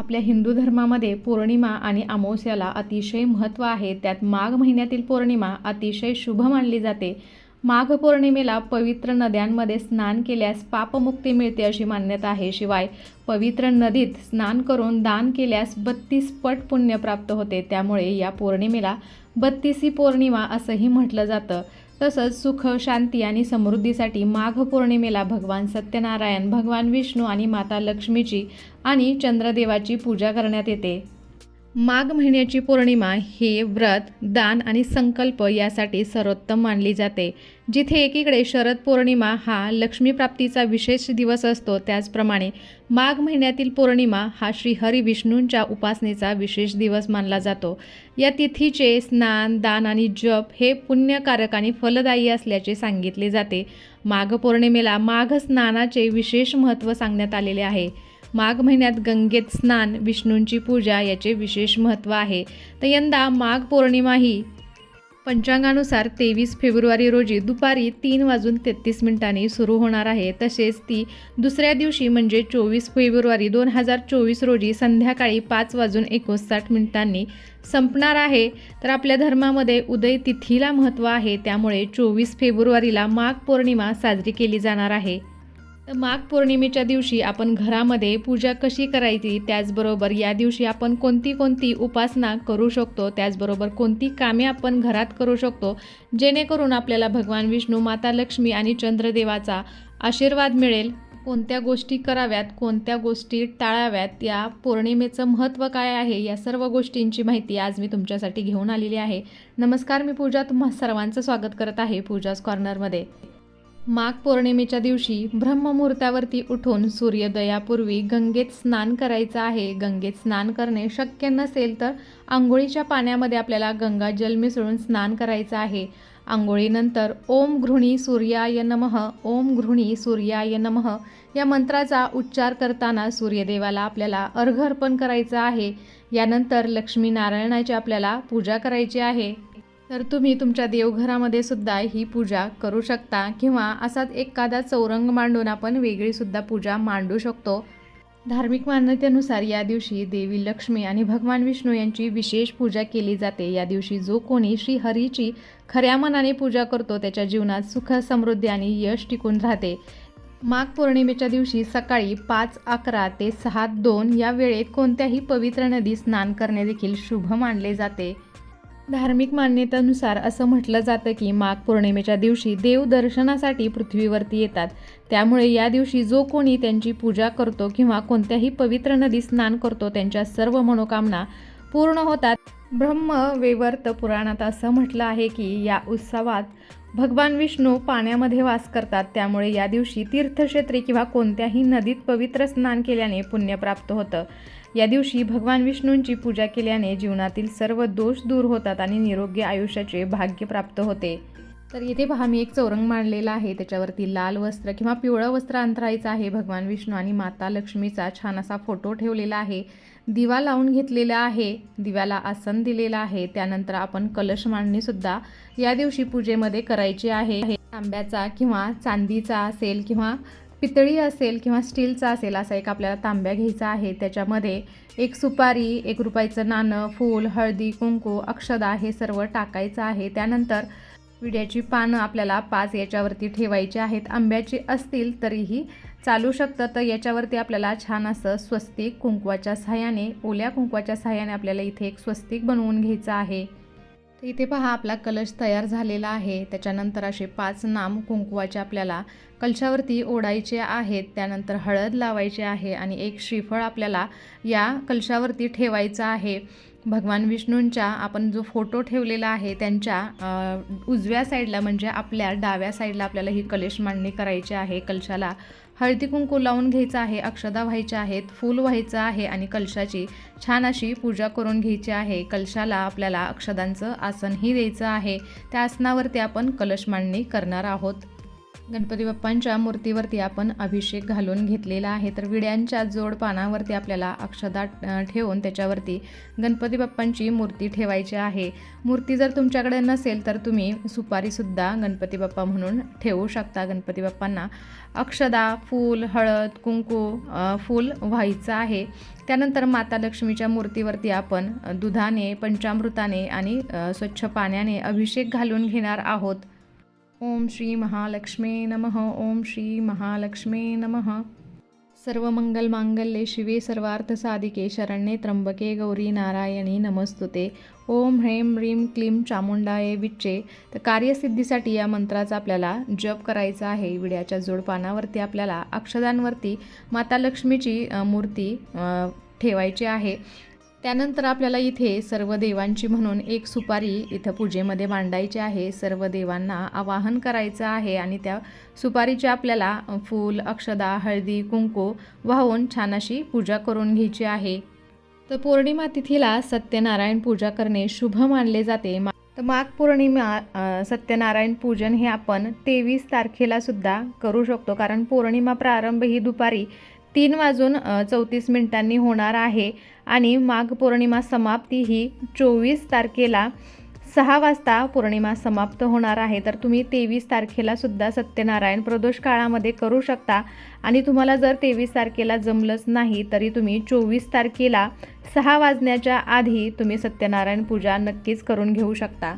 आपल्या हिंदू धर्मामध्ये पौर्णिमा आणि अमावस्याला अतिशय महत्त्व आहे. त्यात माघ महिन्यातील पौर्णिमा अतिशय शुभ मानली जाते. माघ पौर्णिमेला पवित्र नद्यांमध्ये स्नान केल्यास पापमुक्ती मिळते अशी मान्यता आहे. शिवाय पवित्र नदीत स्नान करून दान केल्यास बत्तीस पट पुण्य प्राप्त होते. त्यामुळे या पौर्णिमेला बत्तीसी पौर्णिमा असंही म्हटलं जातं. तसंच सुख शांती आणि समृद्धीसाठी माघ पौर्णिमेला भगवान सत्यनारायण भगवान विष्णू आणि माता लक्ष्मीची आणि चंद्रदेवाची पूजा करण्यात येते. माघ महिन्याची पौर्णिमा हे व्रत दान आणि संकल्प यासाठी सर्वोत्तम मानली जाते. जिथे एकीकडे शरद पौर्णिमा हा लक्ष्मीप्राप्तीचा विशेष दिवस असतो त्याचप्रमाणे माघ महिन्यातील पौर्णिमा हा श्री हरी विष्णूंच्या उपासनेचा विशेष दिवस मानला जातो. या तिथीचे स्नान दान आणि जप हे पुण्यकारक आणि फलदायी असल्याचे सांगितले जाते. माघ पौर्णिमेला माघ स्नानाचे विशेष महत्त्व सांगण्यात आलेले आहे. माघ महिन्यात गंगेत स्नान विष्णूंची पूजा याचे विशेष महत्त्व आहे. तर यंदा माघ पौर्णिमा ही पंचांगानुसार तेवीस फेब्रुवारी रोजी दुपारी तीन वाजून तेहतीस मिनिटांनी सुरू होणार आहे. तसेच ती दुसऱ्या दिवशी म्हणजे चोवीस फेब्रुवारी दोन हजार चोवीस रोजी संध्याकाळी पाच वाजून एकोणसाठ मिनिटांनी संपणार आहे. तर आपल्या धर्मामध्ये उदय तिथीला महत्त्व आहे. त्यामुळे चोवीस फेब्रुवारीला माघ पौर्णिमा साजरी केली जाणार आहे. तर माघ पौर्णिमेच्या दिवशी आपण घरामध्ये पूजा कशी करायची त्याचबरोबर या दिवशी आपण कोणती कोणती उपासना करू शकतो त्याचबरोबर कोणती कामे आपण घरात करू शकतो जेणेकरून आपल्याला भगवान विष्णू माता लक्ष्मी आणि चंद्रदेवाचा आशीर्वाद मिळेल. कोणत्या गोष्टी कराव्यात कोणत्या गोष्टी टाळाव्यात या पौर्णिमेचं महत्त्व काय आहे या सर्व गोष्टींची माहिती आज मी तुमच्यासाठी घेऊन आलेली आहे. नमस्कार मी पूजा. तुम्हा सर्वांचं स्वागत करत आहे पूजाज कॉर्नरमध्ये. माघ पौर्णिमेच्या दिवशी ब्रह्ममुहूर्तावरती उठून सूर्योदयापूर्वी गंगेत स्नान करायचं आहे. गंगेत स्नान करणे शक्य नसेल तर आंघोळीच्या पाण्यामध्ये आपल्याला गंगा जल मिसळून स्नान करायचं आहे. आंघोळीनंतर ओम घृणी सूर्याय नमः ओम घृणी सूर्याय नमः या मंत्राचा उच्चार करताना सूर्यदेवाला आपल्याला अर्घ अर्पण करायचं आहे. यानंतर लक्ष्मीनारायणाची आपल्याला पूजा करायची आहे. तर तुम्ही तुमच्या देवघरामध्ये सुद्धा ही पूजा करू शकता किंवा असाच एखादा चौरंग मांडून आपण वेगळीसुद्धा पूजा मांडू शकतो. धार्मिक मान्यतेनुसार या दिवशी देवी लक्ष्मी आणि भगवान विष्णू यांची विशेष पूजा केली जाते. या दिवशी जो कोणी श्री हरीची खऱ्या मनाने पूजा करतो त्याच्या जीवनात सुख समृद्धी आणि यश टिकून राहते. माघ पौर्णिमेच्या दिवशी सकाळी पाच अकरा ते सहा दोन या वेळेत कोणत्याही पवित्र नदी स्नान करणे देखील शुभ मानले जाते. धार्मिक मान्यतेनुसार असं म्हटलं जातं की माघ पौर्णिमेच्या दिवशी देव दर्शनासाठी पृथ्वीवरती येतात. त्यामुळे या दिवशी जो कोणी त्यांची पूजा करतो किंवा कोणत्याही पवित्र नदी स्नान करतो त्यांच्या सर्व मनोकामना पूर्ण होतात. ब्रह्मवेवर्त पुराणात असं म्हटलं आहे की या उत्सवात भगवान विष्णू पाण्यामध्ये वास करतात. त्यामुळे या दिवशी तीर्थक्षेत्री किंवा कोणत्याही नदीत पवित्र स्नान केल्याने पुण्य प्राप्त होतं. या दिवशी भगवान विष्णूंची पूजा केल्याने जीवनातील सर्व दोष दूर होतात आणि निरोगी आयुष्याचे भाग्य प्राप्त होते. तर इथे पहा मी एक चौरंग मांडलेला आहे. त्याच्यावरती लाल वस्त्र किंवा पिवळं वस्त्र अंतरायचं आहे. भगवान विष्णू आणि माता लक्ष्मीचा छान असा फोटो ठेवलेला आहे. दिवा लावून घेतलेला आहे. दिव्याला आसन दिलेलं आहे. त्यानंतर आपण कलश मांडणीसुद्धा या दिवशी पूजेमध्ये करायची आहे. तांब्याचा किंवा चांदीचा असेल किंवा पितळी असेल किंवा स्टीलचा असेल असा एक आपल्याला तांब्या घ्यायचा आहे. त्याच्यामध्ये एक सुपारी एक रुपयाचं नाणं फूल हळदी कुंकू अक्षदा हे सर्व टाकायचं आहे. त्यानंतर विड्याची पानं आपल्याला पाच याच्यावरती ठेवायची आहेत. आंब्याची असतील तरीही चालू शकतं. तर याच्यावरती आपल्याला छान असं स्वस्तिक कुंकवाच्या सहाय्याने ओल्या कुंकवाच्या सहाय्याने आपल्याला इथे एक स्वस्तिक बनवून घ्यायचं आहे. तर इथे पहा आपला कलश तयार झालेला आहे. त्याच्यानंतर असे पाच नाम कुंकवाचे आपल्याला कलशावरती ओढायचे आहेत. त्यानंतर हळद लावायची आहे आणि एक श्रीफळ आपल्याला या कलशावरती ठेवायचं आहे. भगवान विष्णूंच्या आपण जो फोटो ठेवलेला आहे त्यांच्या उजव्या साईडला म्हणजे आपल्या डाव्या साईडला आपल्याला ही कलश मांडणी करायची आहे कलशाला. हळदी कुंकू लावून घ्यायचं आहे अक्षदा व्हायच्या आहेत फूल व्हायचं आहे आणि कलशाची छान अशी पूजा करून घ्यायची आहे. कलशाला आपल्याला अक्षदांचं आसनही द्यायचं आहे. त्या आसनावरती आपण कलश मांडणी करणार आहोत. गणपती बाप्पांच्या मूर्तीवरती आपण अभिषेक घालून घेतलेला आहे. तर विड्यांच्या जोड पानावरती आपल्याला अक्षदा ठेवून त्याच्यावरती गणपती बाप्पांची मूर्ती ठेवायची आहे. मूर्ती जर तुमच्याकडे नसेल तर तुम्ही सुपारीसुद्धा गणपती बाप्पा म्हणून ठेवू शकता. गणपती बाप्पांना अक्षदा फूल हळद कुंकू फूल व्हायचं आहे. त्यानंतर माता लक्ष्मीच्या मूर्तीवरती आपण दुधाने पंचामृताने आणि स्वच्छ पाण्याने अभिषेक घालून घेणार आहोत. ओम श्री महालक्ष्मे नमः ओम श्री महालक्ष्मे नमः। सर्व मंगल मांगल्ये शिवे सर्वार्थ साधिके शरण्ये त्र्यंबके गौरी नारायणी नमस्तुते। ओम ह्रीं ह्रीम क्लीं चामुंडाये विच्चे। तर कार्यसिद्धीसाठी या मंत्राचा आपल्याला जप करायचा आहे. विड्याच्या जोडपानावरती आपल्याला अक्षदांवरती माता लक्ष्मीची मूर्ती ठेवायची आहे. त्यानंतर आपल्याला इथे सर्व देवांची म्हणून एक सुपारी इथं पूजेमध्ये मांडायची आहे. सर्व देवांना आवाहन करायचं आहे आणि त्या सुपारीची आपल्याला फूल अक्षदा हळदी कुंकू वाहून छान अशी पूजा करून घ्यायची आहे. तर पौर्णिमा तिथीला सत्यनारायण पूजा करणे शुभ मानले जाते. मा- तर माघ पौर्णिमा सत्यनारायण पूजन हे आपण तेवीस तारखेला सुद्धा करू शकतो. कारण पौर्णिमा प्रारंभ ही दुपारी तीन वाजून चौतीस मिनिटांनी होणार आहे. आणि माघ पौर्णिमा समाप्ती ही चोवीस तारखेला सहा वाजता पौर्णिमा समाप्त होणार आहे. तर तुम्ही तेवीस तारखेला सुद्धा सत्यनारायण प्रदोष काळामध्ये करू शकता. आणि तुम्हाला जर तेवीस तारखेला जमलंच नाही तरी तुम्ही चोवीस तारखेला सहा वाजण्याच्या आधी तुम्ही सत्यनारायण पूजा नक्कीच करून घेऊ शकता.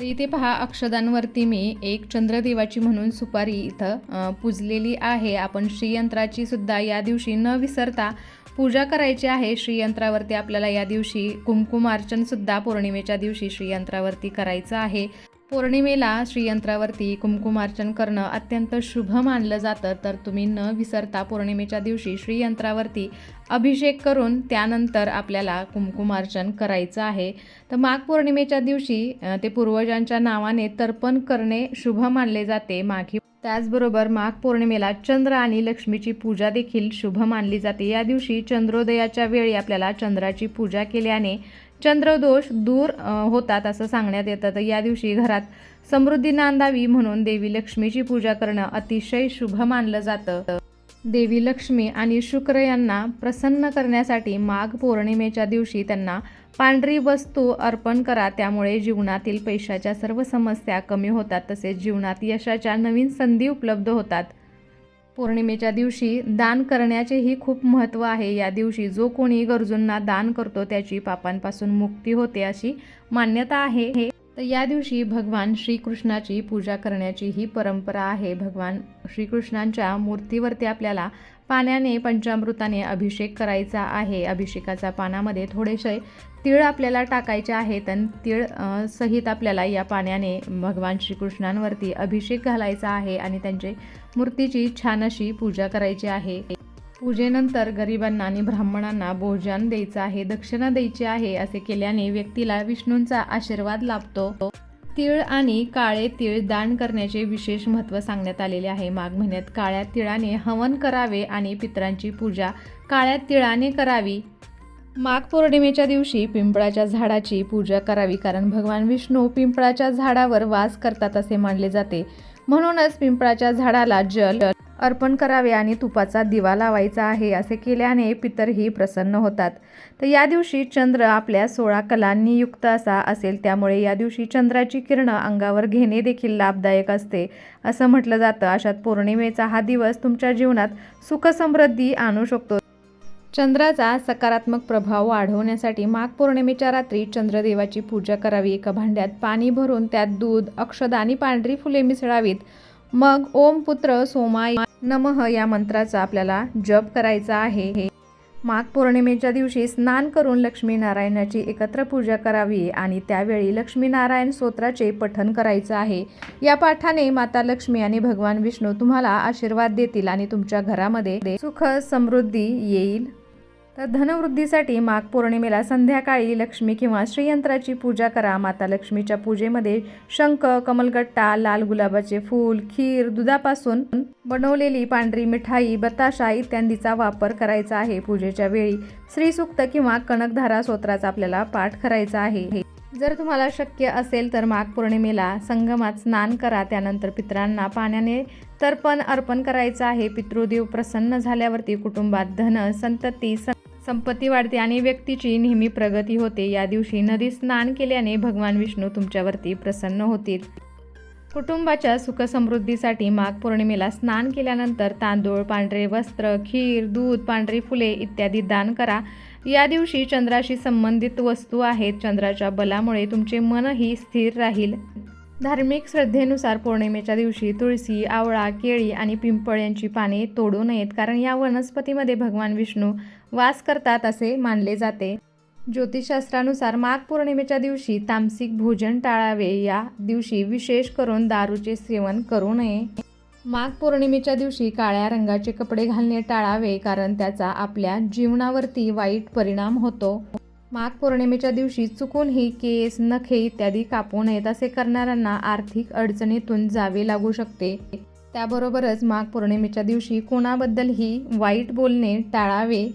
तर इथे पहा अक्षदांवरती मी एक चंद्रदेवाची म्हणून सुपारी इथं पूजलेली आहे. आपण श्रीयंत्राची सुद्धा या दिवशी न विसरता पूजा करायची आहे. श्रीयंत्रावरती आपल्याला या दिवशी कुंकुमार्चन सुद्धा पौर्णिमेच्या दिवशी श्रीयंत्रावरती करायचं आहे. पौर्णिमेला श्रीयंत्रावरती कुमकुमार्चन करणं अत्यंत शुभ मानलं जातं. तर तुम्ही न विसरता पौर्णिमेच्या दिवशी श्रीयंत्रावरती अभिषेक करून त्यानंतर आपल्याला कुमकुमार्चन करायचं आहे. तर माघ पौर्णिमेच्या दिवशी ते पूर्वजांच्या नावाने तर्पण करणे शुभ मानले जाते. माघी त्याचबरोबर माघ पौर्णिमेला चंद्र आणि लक्ष्मीची पूजा देखील शुभ मानली जाते. या दिवशी चंद्रोदयाच्या वेळी आपल्याला चंद्राची पूजा केल्याने चंद्रदोष दूर होतात असं सांगण्यात येतं. तर या दिवशी घरात समृद्धी नांदावी म्हणून देवी लक्ष्मीची पूजा करणं अतिशय शुभ मानलं जातं. देवी लक्ष्मी आणि शुक्र यांना प्रसन्न करण्यासाठी माघ पौर्णिमेच्या दिवशी त्यांना पांढरी वस्तू अर्पण करा. त्यामुळे जीवनातील पैशाच्या सर्व समस्या कमी होतात. तसेच जीवनात यशाच्या नवीन संधी उपलब्ध होतात. पौर्णिमेच्या दिवशी दान करण्याचेही खूप महत्त्व आहे. या दिवशी जो कोणी गरजूंना दान करतो त्याची पापांपासून मुक्ती होते अशी मान्यता आहे. हे तर या दिवशी भगवान श्रीकृष्णाची पूजा करण्याची ही परंपरा आहे. भगवान श्रीकृष्णांच्या मूर्तीवरती आपल्याला पाण्याने पंचामृताने अभिषेक करायचा आहे. अभिषेकाच्या पानामध्ये थोडेसे तीळ आपल्याला टाकायचे आहेत आणि तीळ सहित आपल्याला या पाण्याने भगवान श्रीकृष्णांवरती अभिषेक घालायचा आहे आणि त्यांचे मूर्तीची छान अशी पूजा करायची आहे. पूजेनंतर गरिबांना आणि ब्राह्मणांना भोजन द्यायचं आहे दक्षिणा द्यायची आहे असे केल्याने व्यक्तीला विष्णूंचा आशीर्वाद लाभतो. तीळ आणि काळे तीळ दान करण्याचे विशेष महत्त्व सांगण्यात आलेले आहे. माघ महिन्यात काळ्या तिळाने हवन करावे आणि पितरांची पूजा काळ्या तिळाने करावी. माघ पौर्णिमेच्या दिवशी पिंपळाच्या झाडाची पूजा करावी कारण भगवान विष्णू पिंपळाच्या झाडावर वास करतात असे मानले जाते. म्हणूनच पिंपळाच्या झाडाला जल अर्पण करावे आणि तुपाचा दिवा लावायचा आहे असे केल्याने पितरही प्रसन्न होतात. तर या दिवशी चंद्र आपल्या सोळा कलांनी युक्त असा असेल त्यामुळे या दिवशी चंद्राची किरणं अंगावर घेणे देखील लाभदायक असते. असं म्हटलं जातं. अशात पौर्णिमेचा हा दिवस तुमच्या जीवनात सुखसमृद्धी आणू शकतो. चंद्राचा सकारात्मक प्रभाव वाढवण्यासाठी माघ पौर्णिमेच्या रात्री चंद्रदेवाची पूजा करावी. एका भांड्यात पाणी भरून त्यात दूध अक्षदा आणि पांढरी फुले मिसळावीत. मग ओम पुत्र सोमाय नमः या मंत्राचा आपल्याला जप करायचा आहे. माघ पौर्णिमेच्या दिवशी स्नान करून लक्ष्मीनारायणाची एकत्र पूजा करावी आणि त्यावेळी लक्ष्मीनारायण स्तोत्राचे पठन करायचं आहे. या पाठाने माता लक्ष्मी आणि भगवान विष्णू तुम्हाला आशीर्वाद देतील आणि तुमच्या घरामध्ये सुख समृद्धी येईल. तर धनवृद्धीसाठी माघ पौर्णिमेला संध्याकाळी लक्ष्मी किंवा श्रीयंत्राची पूजा करा. माता लक्ष्मीच्या पूजेमध्ये शंख कमलगट्टा लाल गुलाबाचे फूल खीर दुधापासून बनवलेली पांढरी मिठाई बताशा इत्यादीचा वापर करायचा आहे. पूजेच्या वेळी श्रीसूक्त किंवा कणकधारा स्तोत्राचा आपल्याला पाठ करायचा आहे. जर तुम्हाला शक्य असेल तर माघ पौर्णिमेला संगमात स्नान करा. त्यानंतर पितरांना पाण्याने तर्पण अर्पण करायचं आहे. पितृदेव प्रसन्न झाल्यावरती कुटुंबात धन संतती संपत्ती वाढते आणि व्यक्तीची नेहमी प्रगती होते. या दिवशी नदी स्नान केल्याने भगवान विष्णू तुमच्यावरती प्रसन्न होतील. कुटुंबाच्या सुखसमृद्धीसाठी माघ पौर्णिमेला स्नान केल्यानंतर तांदूळ पांढरे वस्त्र खीर दूध पांढरी फुले इत्यादी दान करा. या दिवशी चंद्राशी संबंधित वस्तू आहेत. चंद्राच्या बलामुळे तुमचे मनही स्थिर राहील. धार्मिक श्रद्धेनुसार पौर्णिमेच्या दिवशी तुळशी आवळा केळी आणि पिंपळ यांची पाने तोडू नयेत कारण या वनस्पतीमध्ये भगवान विष्णू वास करतात असे मानले जाते. ज्योतिषशास्त्रानुसार माघ पौर्णिमेच्या दिवशी तामसिक भोजन टाळावे. या दिवशी विशेष करून दारूचे सेवन करू नये. माघ पौर्णिमेच्या दिवशी काळ्या रंगाचे कपडे घालणे टाळावे कारण त्याचा आपल्या जीवनावरती वाईट परिणाम होतो. माघ पौर्णिमेच्या दिवशी चुकूनही केस नखे इत्यादी कापू नयेत असे करणाऱ्यांना आर्थिक अडचणीतून जावे लागू शकते. त्याबरोबरच माघ पौर्णिमेच्या दिवशी कोणाबद्दलही वाईट बोलणे टाळावे.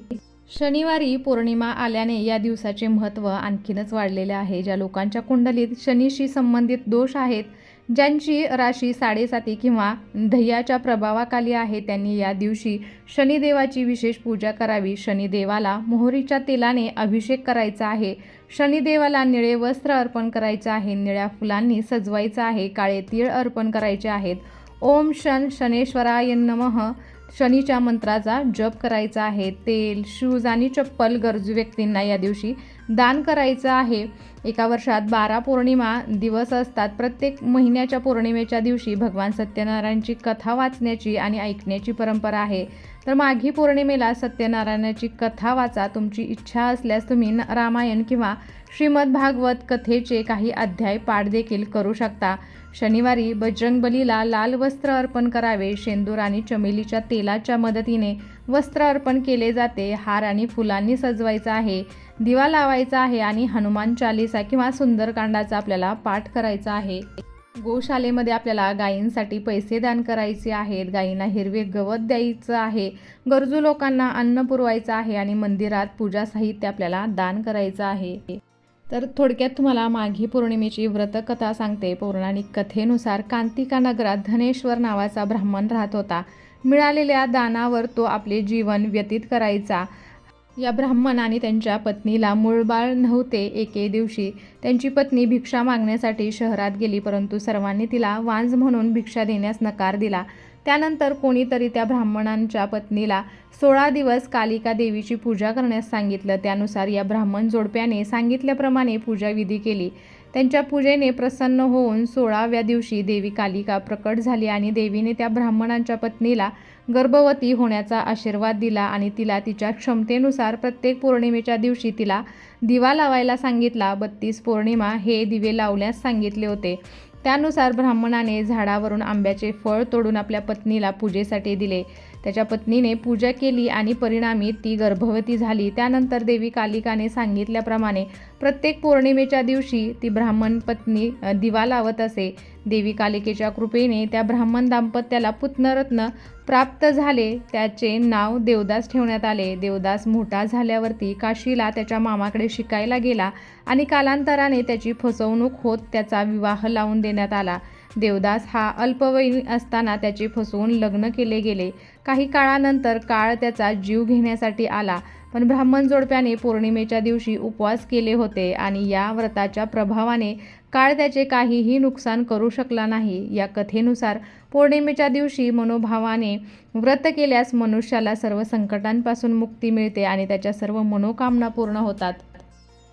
शनिवारी पौर्णिमा आल्याने या दिवसाचे महत्त्व आणखीनच वाढलेले आहे. ज्या लोकांच्या कुंडलीत शनीशी संबंधित दोष आहेत ज्यांची राशी साडेसाती किंवा ध्ययाच्या प्रभावाखाली आहे त्यांनी या दिवशी शनिदेवाची विशेष पूजा करावी. शनिदेवाला मोहरीच्या तेलाने अभिषेक करायचा आहे. शनिदेवाला निळे वस्त्र अर्पण करायचे आहे. निळ्या फुलांनी सजवायचं आहे. काळे तीळ अर्पण करायचे आहेत. ओम शन शनेश्वराय नमः. शनीच्या मंत्राचा जप करायचा आहे. तेल शूज आणि चप्पल गरजू व्यक्तींना या दिवशी दान करायचं आहे. एका वर्षात बारा पौर्णिमा दिवस असतात. प्रत्येक महिन्याच्या पौर्णिमेच्या दिवशी भगवान सत्यनारायणची कथा वाचण्याची आणि ऐकण्याची परंपरा आहे. तर माघी पौर्णिमेला सत्यनारायणाची कथा वाचा. तुमची इच्छा असल्यास तुम्ही न- रामायण किंवा श्रीमद भागवत कथेचे काही अध्याय पाठ देखील करू शकता. शनिवारी बजरंगबलीला लाल वस्त्र अर्पण करावे. शेंदूर आणि चमेलीच्या तेलाच्या मदतीने वस्त्र अर्पण केले जाते. हार आणि फुलांनी सजवायचा आहे. दिवा लावायचा आहे आणि हनुमान चालिसा किंवा सुंदरकांडाचा आपल्याला पाठ करायचा आहे. गोशालेमध्ये आपल्याला गायींसाठी पैसे दान करायचे आहेत. गायींना हिरवे गवत द्यायचं आहे. गरजू लोकांना अन्न पुरवायचं आहे आणि मंदिरात पूजा साहित्य आपल्याला दान करायचं आहे. तर थोडक्यात तुम्हाला माघी पौर्णिमेची व्रतकथा सांगते. पौराणिक कथेनुसार कांतिका नगरात धनेश्वर नावाचा ब्राह्मण राहत होता. मिळालेल्या दानावर तो आपले जीवन व्यतीत करायचा. या ब्राह्मण आणि त्यांच्या पत्नीला मूळबाळ नव्हते एके दिवशी. त्यांची पत्नी भिक्षा मागण्यासाठी शहरात गेली परंतु सर्वांनी तिला वांज म्हणून भिक्षा देण्यास नकार दिला. त्यानंतर कोणीतरी त्या ब्राह्मणांच्या पत्नीला सोळा दिवस कालिका देवीची पूजा करण्यास सांगितलं. त्यानुसार या ब्राह्मण जोडप्याने सांगितल्याप्रमाणे पूजाविधी केली. त्यांच्या पूजेने प्रसन्न होऊन सोळाव्या दिवशी देवी कालिका प्रकट झाली आणि देवीने त्या ब्राह्मणांच्या पत्नीला गर्भवती होण्याचा आशीर्वाद दिला आणि तिला तिच्या क्षमतेनुसार प्रत्येक पौर्णिमेच्या दिवशी तिला दिवा लावायला सांगितला. बत्तीस पौर्णिमा हे दिवे लावण्यास सांगितले होते. त्यानुसार ब्राह्मणाने झाडावरून आंब्याचे फळ तोडून आपल्या पत्नीला पूजेसाठी दिले. त्याच्या पत्नीने पूजा केली आणि परिणामी ती गर्भवती झाली. त्यानंतर देवी कालिकाने सांगितल्याप्रमाणे प्रत्येक पौर्णिमेच्या दिवशी ती ब्राह्मण पत्नी दिवा लावत असे. देवी कालिकेच्या कृपेने त्या ब्राह्मण दाम्पत्याला पुत्नरत्न प्राप्त झाले. त्याचे नाव देवदास ठेवण्यात आले. देवदास मोठा झाल्यावरती काशीला त्याच्या मामाकडे शिकायला गेला आणि कालांतराने त्याची फसवणूक होत त्याचा विवाह लावून देण्यात आला. देवदास हा अल्पवयीन असताना त्याचे फसवून लग्न केले गेले. काही काळानंतर काळ त्याचा जीव घेण्यासाठी आला. पण ब्राह्मण जोडप्याने पौर्णिमेच्या दिवशी उपवास केले होते आणि या व्रताच्या प्रभावाने काळ त्याचे काहीही नुकसान करू शकला नाही. या कथेनुसार पौर्णिमेच्या दिवशी मनोभावाने व्रत केल्यास मनुष्याला सर्व संकटांपासून मुक्ती मिळते आणि त्याच्या सर्व मनोकामना पूर्ण होतात.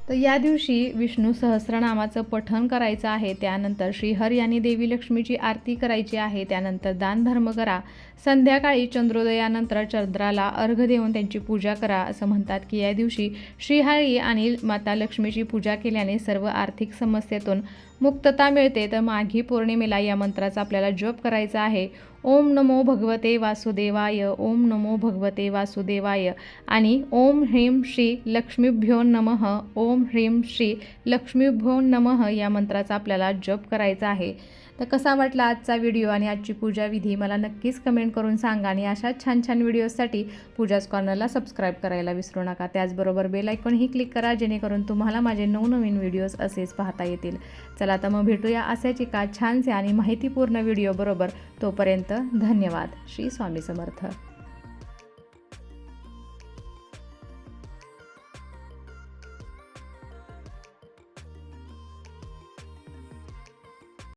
तर या दिवशी विष्णू सहस्रनामाचं पठण करायचं आहे. त्यानंतर श्रीहर यांनी देवी लक्ष्मीची आरती करायची आहे. त्यानंतर दानधर्म करा. संध्याकाळी चंद्रोदयानंतर चंद्राला अर्घ देऊन त्यांची पूजा करा असं म्हणतात की या दिवशी श्रीहरी आणि माता लक्ष्मीची पूजा केल्याने सर्व आर्थिक समस्येतून मुक्तता मिळते. तर माघी पौर्णिमेला या मंत्राचा आपल्याला जप करायचा आहे. ओम नमो भगवते वासुदेवाय ओम नमो भगवते वासुदेवाय आणि ओम ह्रीं श्री लक्ष्मीभ्यो नम ओम ह्रीं श्री लक्ष्मीभ्यो नम या मंत्राचा आपल्याला जप करायचा आहे. तर कसा वाटला आजचा व्हिडिओ आणि आजची पूजा विधी? मला नक्कीच कमेंट करून सांगा आणि अशाच छान छान व्हिडिओजसाठी पूजाज कॉर्नरला सबस्क्राईब करायला विसरू नका. त्याचबरोबर बेल आयकॉनही क्लिक करा जेणेकरून तुम्हाला माझे नवनवीन व्हिडिओज असेच पाहता येतील. चला आता मग भेटूया असेच एका छानसे आणि माहितीपूर्ण व्हिडिओबरोबर तोपर्यंत धन्यवाद. श्री स्वामी समर्थ.